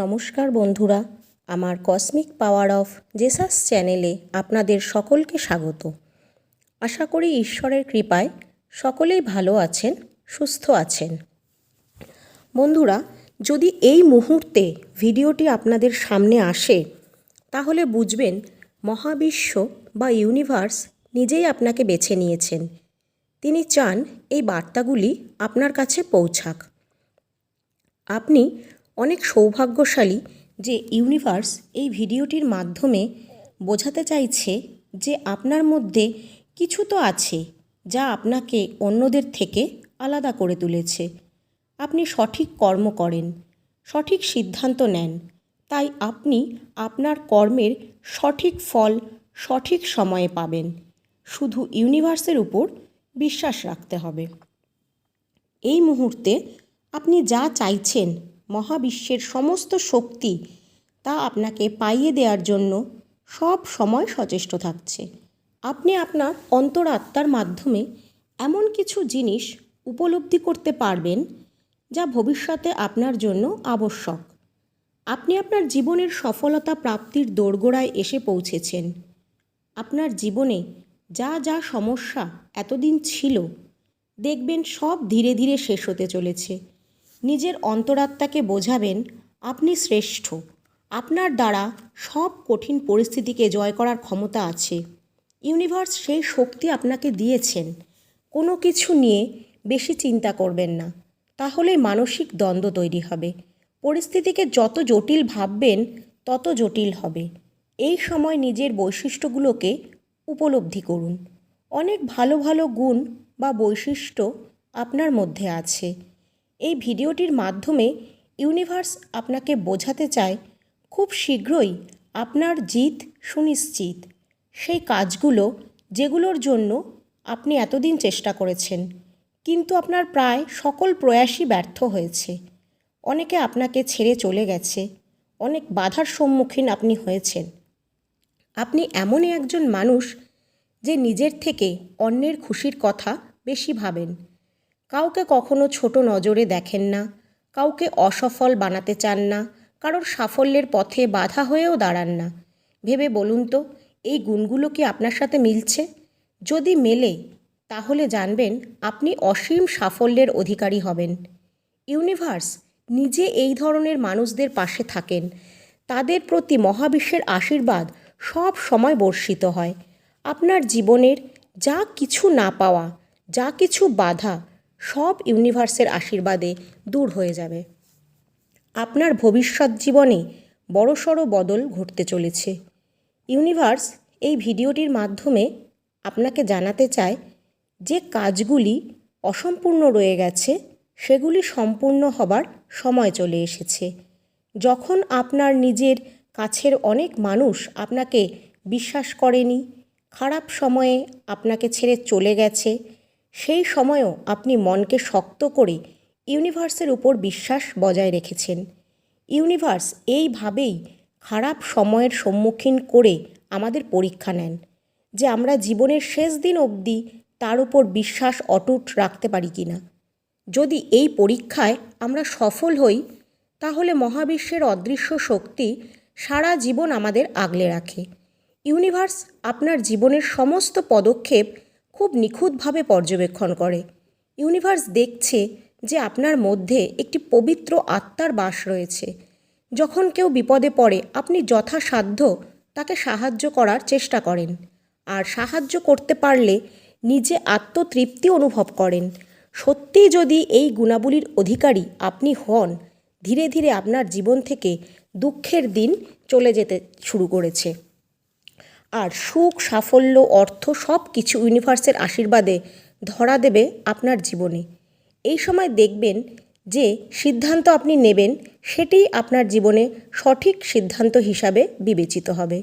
নমস্কার বন্ধুরা, আমার কসমিক পাওয়ার অফ জেসাস চ্যানেলে আপনাদের সকলকে স্বাগত। আশা করি ঈশ্বরের কৃপায় সকলেই ভালো আছেন, সুস্থ আছেন। বন্ধুরা, যদি এই মুহূর্তে ভিডিওটি আপনাদের সামনে আসে, তাহলে বুঝবেন মহাবিশ্ব বা ইউনিভার্স নিজেই আপনাকে বেছে নিয়েছেন। তিনি চান এই বার্তাগুলি আপনার কাছে পৌঁছাক। আপনি অনেক সৌভাগ্যশালী যে ইউনিভার্স এই ভিডিওটির মাধ্যমে বোঝাতে চাইছে যে আপনার মধ্যে কিছু তো আছে যা আপনাকে অন্যদের থেকে আলাদা করে তুলেছে। আপনি সঠিক কর্ম করেন, সঠিক সিদ্ধান্ত নেন, তাই আপনি আপনার কর্মের সঠিক ফল সঠিক সময়ে পাবেন। শুধু ইউনিভার্সের উপর বিশ্বাস রাখতে হবে। এই মুহূর্তে আপনি যা চাইছেন মহাবিশ্বের সমস্ত শক্তি তা আপনাকে পাইয়ে দেওয়ার জন্য সব সময় সচেষ্ট থাকছে। আপনি আপনার অন্তরাত্মার মাধ্যমে এমন কিছু জিনিস উপলব্ধি করতে পারবেন যা ভবিষ্যতে আপনার জন্য আবশ্যক। আপনি আপনার জীবনের সফলতা প্রাপ্তির দোরগোড়ায় এসে পৌঁছেছেন। আপনার জীবনে যা যা সমস্যা এতদিন ছিল, দেখবেন সব ধীরে ধীরে শেষ হতে চলেছে। নিজের অন্তরাত্মাকে বোঝাবেন, আপনি শ্রেষ্ঠ। আপনার দ্বারা সব কঠিন পরিস্থিতিকে জয় করার ক্ষমতা আছে। ইউনিভার্স সেই শক্তি আপনাকে দিয়েছেন। কোনো কিছু নিয়ে বেশি চিন্তা করবেন না। তাহলে মানসিক দ্বন্দ্ব তৈরি হবে। পরিস্থিতিকে যত জটিল ভাববেন, তত জটিল হবে। এই সময় নিজের বৈশিষ্ট্যগুলোকে উপলব্ধি করুন। অনেক ভালো ভালো গুণ বা বৈশিষ্ট্য আপনার মধ্যে আছে। এই ভিডিওটির মাধ্যমে ইউনিভার্স আপনাকে বোঝাতে চায়, খুব শীঘ্রই আপনার জিত সুনিশ্চিত। সেই কাজগুলো যেগুলোর জন্য আপনি এতদিন চেষ্টা করেছেন, কিন্তু আপনার প্রায় সকল প্রয়াসই ব্যর্থ হয়েছে। অনেকে আপনাকে ছেড়ে চলে গেছে, অনেক বাধার সম্মুখীন আপনি হয়েছেন। আপনি এমনই একজন মানুষ যে নিজের থেকে অন্যের খুশির কথা বেশি ভাবেন। কাউকে কখনো ছোট নজরে দেখেন না, কাউকে অসফল বানাতে চান না, কারোর সাফল্যের পথে বাধা হয়েও দাঁড়ান না। ভেবে বলুন তো, এই গুণগুলো কি আপনার সাথে মিলছে? যদি মেলে, তাহলে জানবেন আপনি অসীম সাফল্যের অধিকারী হবেন। ইউনিভার্স, নিজে এই ধরনের মানুষদের পাশে থাকেন। তাদের প্রতি মহাবিশ্বের আশীর্বাদ সব সময় বর্ষিত হয়। আপনার জীবনের যা কিছু না পাওয়া, যা কিছু বাধা সব ইউনিভার্সের আশীর্বাদে দূর হয়ে যাবে। আপনার ভবিষ্যৎ জীবনে বড়সড় বদল ঘটতে চলেছে। ইউনিভার্স এই ভিডিওটির মাধ্যমে আপনাকে জানাতে চায় যে কাজগুলি অসম্পূর্ণ রয়ে গেছে, সেগুলি সম্পূর্ণ হবার সময় চলে এসেছে। যখন আপনার নিজের কাছের অনেক মানুষ আপনাকে বিশ্বাস করেনি, খারাপ সময়ে আপনাকে ছেড়ে চলে গেছে সেই সময়ও আপনি মনকে শক্ত করে ইউনিভার্সের উপর বিশ্বাস বজায় রেখেছেন। ইউনিভার্স এইভাবেই খারাপ সময়ের সম্মুখীন করে আমাদের পরীক্ষা নেন, যে আমরা জীবনের শেষ দিন অবধি তার উপর বিশ্বাস অটুট রাখতে পারি কি না যদি এই পরীক্ষায় আমরা সফল হই, তাহলে মহাবিশ্বের অদৃশ্য শক্তি সারা জীবন আমাদের আগলে রাখে। ইউনিভার্স আপনার জীবনের সমস্ত পদক্ষেপ খুব নিখুঁতভাবে পর্যবেক্ষণ করে। ইউনিভার্স দেখছে যে আপনার মধ্যে একটি পবিত্র আত্মার বাস রয়েছে। যখন কেউ বিপদে পড়ে, আপনি যথাসাধ্য তাকে সাহায্য করার চেষ্টা করেন। আর সাহায্য করতে পারলে নিজে আত্মতৃপ্তি অনুভব করেন। সত্যি যদি এই গুণাবলীর অধিকারী আপনি হন, ধীরে ধীরে আপনার জীবন থেকে দুঃখের দিন চলে যেতে শুরু করেছে। আর সুখ, সাফল্য, অর্থ সব কিছু ইউনিভার্সের আশীর্বাদে ধরা দেবে আপনার জীবনে। এই সময় দেখবেন যে সিদ্ধান্ত আপনি নেবেন সেটিই আপনার জীবনে সঠিক সিদ্ধান্ত হিসাবে বিবেচিত হবে।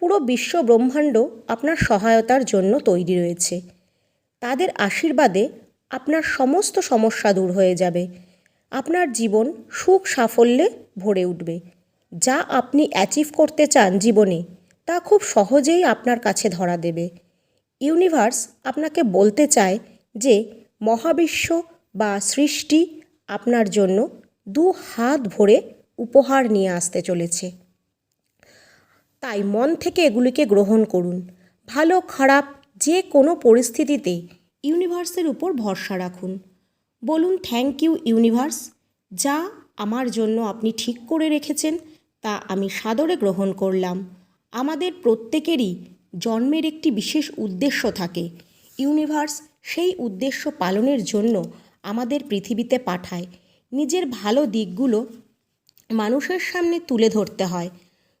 পুরো বিশ্ব ব্রহ্মাণ্ড আপনার সহায়তার জন্য তৈরি রয়েছে। তাদের আশীর্বাদে আপনার সমস্ত সমস্যা দূর হয়ে যাবে। আপনার জীবন সুখ, সাফল্যে ভরে উঠবে। যা আপনি অ্যাচিভ করতে চান জীবনে তা খুব সহজেই আপনার কাছে ধরা দেবে। ইউনিভার্স আপনাকে বলতে চায় যে মহাবিশ্ব বা সৃষ্টি আপনার জন্য দু হাত ভরে উপহার নিয়ে আসতে চলেছে। তাই মন থেকে এগুলিকে গ্রহণ করুন। ভালো, খারাপ যে কোনো পরিস্থিতিতে ইউনিভার্সের উপর ভরসা রাখুন। বলুন, থ্যাংক ইউ ইউনিভার্স, যা আমার জন্য আপনি ঠিক করে রেখেছেন, তা আমি সাদরে গ্রহণ করলাম। আমাদের প্রত্যেকেরই জন্মের একটি বিশেষ উদ্দেশ্য থাকে। ইউনিভার্স সেই উদ্দেশ্য পালনের জন্য আমাদের পৃথিবীতে পাঠায়। নিজের ভালো দিকগুলো মানুষের সামনে তুলে ধরতে হয়।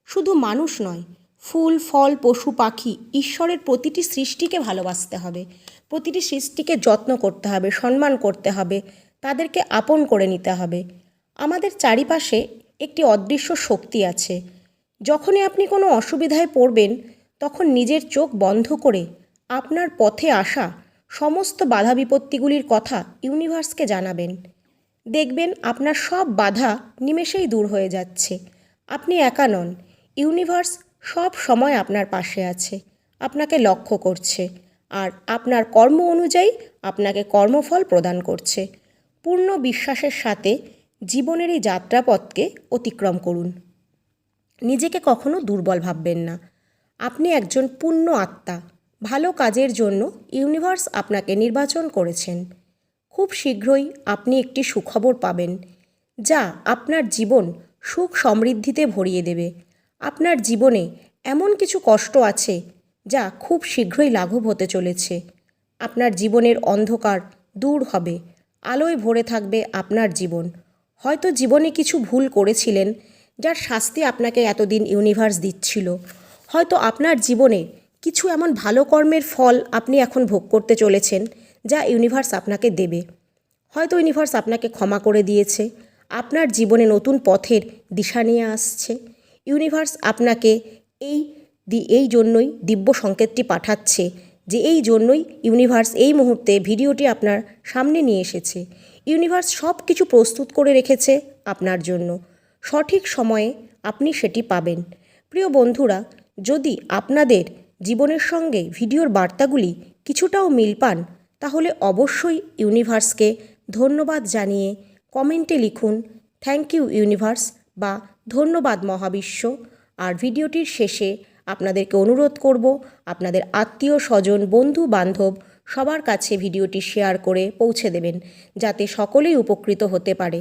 শুধু মানুষ নয়, ফুল, ফল, পশু, পাখি ঈশ্বরের প্রতিটি সৃষ্টিকে ভালোবাসতে হবে। প্রতিটি সৃষ্টিকে যত্ন করতে হবে, সম্মান করতে হবে, তাদেরকে আপন করে নিতে হবে। আমাদের চারিপাশে একটি অদৃশ্য শক্তি আছে। যখনই আপনি কোনো অসুবিধায় পড়বেন, তখন নিজের চোখ বন্ধ করে আপনার পথে আসা সমস্ত বাধা বিপত্তিগুলির কথা ইউনিভার্সকে জানাবেন। দেখবেন আপনার সব বাধা নিমেষেই দূর হয়ে যাচ্ছে। আপনি একা নন, ইউনিভার্স সব সময় আপনার পাশে আছে, আপনাকে লক্ষ্য করছে, আর আপনার কর্ম অনুযায়ী আপনাকে কর্মফল প্রদান করছে। পূর্ণ বিশ্বাসের সাথে জীবনের এই যাত্রাপথকে অতিক্রম করুন। নিজেকে কখনো দুর্বল ভাববেন না। আপনি একজন পূর্ণ আত্মা। ভালো কাজের জন্য ইউনিভার্স আপনাকে নির্বাচন করেছেন। খুব শীঘ্রই আপনি একটি সুখবর পাবেন, যা আপনার জীবন সুখ সমৃদ্ধিতে ভরিয়ে দেবে। আপনার জীবনে এমন কিছু কষ্ট আছে, যা খুব শীঘ্রই লাঘব হতে চলেছে। আপনার জীবনের অন্ধকার দূর হবে। আলোয় ভরে থাকবে আপনার জীবন। হয়তো জীবনে কিছু ভুল করেছিলেন যার শাস্তি আপনাকে এতদিন ইউনিভার্স দিচ্ছিল। হয়তো আপনার জীবনে কিছু এমন ভালো কর্মের ফল আপনি এখন ভোগ করতে চলেছেন, যা ইউনিভার্স আপনাকে দেবে। হয়তো ইউনিভার্স আপনাকে ক্ষমা করে দিয়েছে, আপনার জীবনে নতুন পথের দিশা নিয়ে আসছে। ইউনিভার্স আপনাকে এই এই জন্যই দিব্য সংকেতটি পাঠাচ্ছে যে এই জন্যই ইউনিভার্স এই মুহূর্তে ভিডিওটি আপনার সামনে নিয়ে এসেছে। ইউনিভার্স সব কিছু প্রস্তুত করে রেখেছে আপনার জন্য। সঠিক সময়ে আপনি সেটি পাবেন। প্রিয় বন্ধুরা, যদি আপনাদের জীবনের সঙ্গে ভিডিওর বার্তাগুলি কিছুটাও মিল পান, তাহলে অবশ্যই ইউনিভার্সকে ধন্যবাদ জানিয়ে কমেন্টে লিখুন, থ্যাংক ইউ ইউনিভার্স বা ধন্যবাদ মহাবিশ্ব আর ভিডিওটির শেষে আপনাদেরকে অনুরোধ করব, আপনাদের আত্মীয়, স্বজন, বন্ধু, বান্ধব সবার কাছে ভিডিওটি শেয়ার করে পৌঁছে দেবেন, যাতে সকলেই উপকৃত হতে পারে।